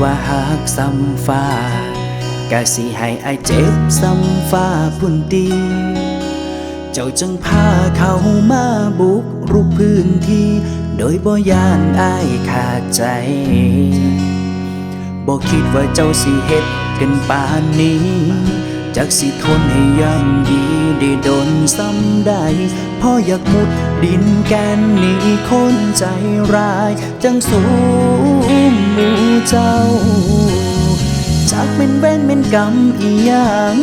ว่าหักซ้ำฟ้ากะสิให้อายเจ็บซ้ำฟ้าพุ่นตีเจ้าจึงพาเขามาบุกรุกพื้นที่ โดยบ่ยานอายขาดใจบ่คิดว่าเจ้าสิเฮ็ดกันป่านนี้จักสิทนให้ย่ำยี ได้โดนซ้ำได้พ่ออยากมุดดินแกนหนี้คนใจร้าย จังสูงหมูเจ้า จากเป็นเว้นเป็นกรรมอีหยัง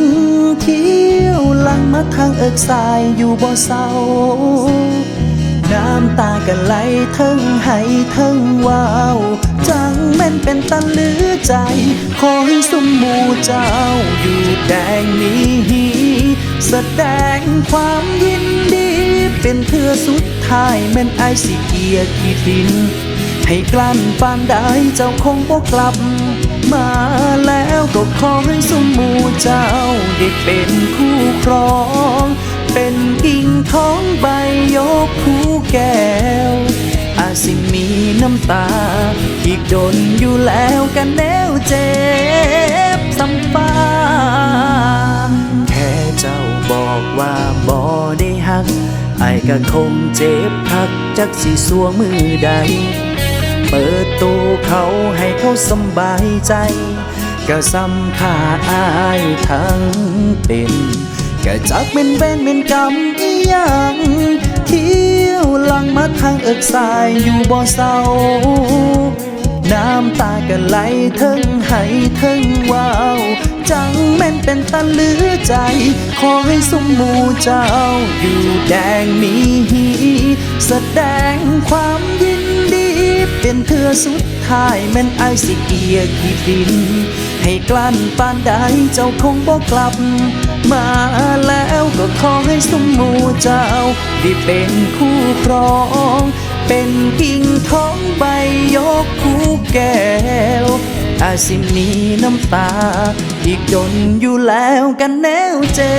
เที่ยวหลังมาทางเอิกสายอยู่บ่เศร้าน้ำตากันไหลเทิงให้เทิงวาว จังแม่นเป็นตะลือใจ ขอให้สมมูเจ้าอยู่แดงนี้ แสดงความยินดี เป็นเธอสุดท้ายแม่นไอสิเกียร์ขีดดิน ให้กลั้นปานใดเจ้าคงบ่กลับ มาแล้วก็ขอให้สมมูเจ้าได้เป็นคู่ครอง เป็นกิ่งท้องใบยกคู่แก้ว อาจสิมีน้ำตา อีกดนอยู่แล้วกันแนวเจ ก็คงเจ็บพักจักสิสัวมือใด เปิดตัวเขาให้เขาสบายใจ ก็ซ้ำคาอายทั้งเป็นก็จักเป็นเว้นเป็นกรรมอีหยังเที่ยวลังมาทางเอิกสายอยู่บ่เศร้าน้ำตาก็ไหลเทิงให้เทิงวาว จังแม่นเป็นตะลือใจ ขอให้สมมูเจ้าอยู่แดงมีแสดงความยินดีเป็นเธอสุดท้ายแม่นไอสิเกียร์ขีดดิน ให้กลั้นปานใดเจ้าคงบ่กลับ มาแล้วก็ขอให้สมมูเจ้าได้เป็นคู่ครอง เป็นกิ่งท้องใบยกคู่แก้ว อาสิมีน้ำตา อีกจนอยู่แล้วกันแนวเจ็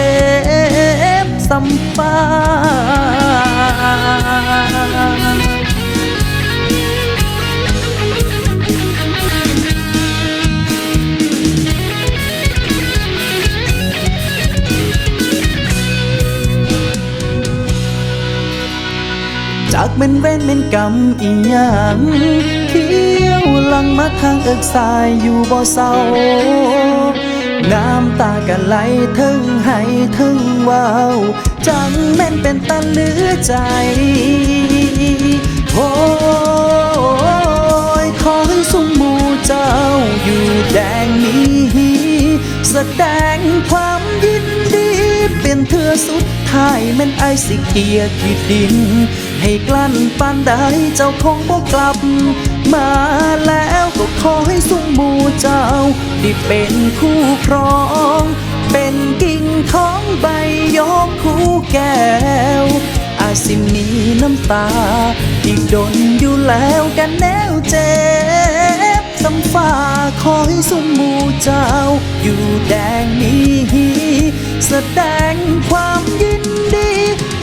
บซ้ำฟ้าจากเป็นเว้นเป็นกรรมอีหยังที่ ลังมาทางเอิกสายอยู่บ่เศร้า น้ำตากันไหลเทิงให้เทิงว้าวจังแม่นเป็นตะเหลือใจ โอ้ยขอให้สมหมูเจ้าอยู่แดงนี้ แสดงความยิน เป็นเธอสุดท้ายแม่นไอสิเกียร์ขีดดิน ให้กลั้นปานใดเจ้าคงบ่กลับ มาแล้วก็ขอให้สุมบูเจ้าได้เป็นคู่ครอง เป็นกิ่งทองใบยกคู่แก้ว อาสิมีน้ำตา อีกดนอยู่แล้วกันแนวเจ็บซ้ำฟ้าคอยสมหมูเจ้า อยู่แดงนี้ แสดงความยินดี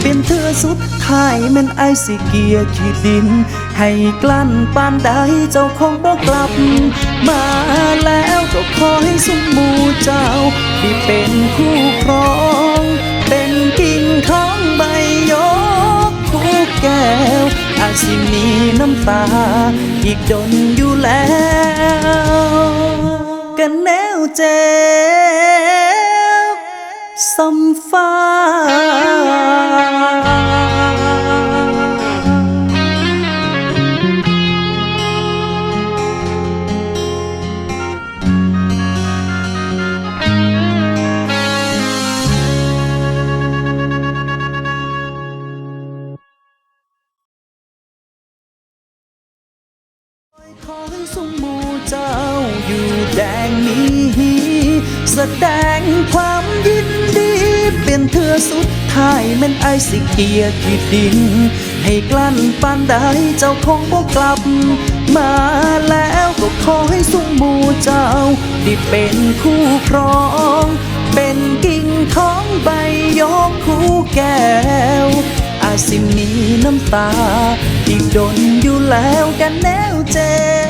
เป็นเธอสุดท้ายแมันไอสิเกียขีดดิน ให้กลั้นปานใดเจ้าคงบ่กลับ มาแล้วก็ขอให้สมมูเจ้าได้เป็นคู่ครอง เป็นกิ่งของใบยกคู่แก้ว อาจสิมีน้ำตา อีกดนอยู่แล้ว กันแนวเจ ซ้ำฟ้าขอให้สมหมูเเป็นเธอสุดท้ายแม่นไอสิเกียขีดดิน ให้กลั้นปานใดเจ้าคงบ่กลับ มาแล้วก็ขอให้สมหมูเจ้าได้เป็นคู่ครอง เป็นกิ่งท้องใบยกคู่แก้ว อาจสิมีน้ำตาอีกดนอยู่แล้วกันแนวเจ้า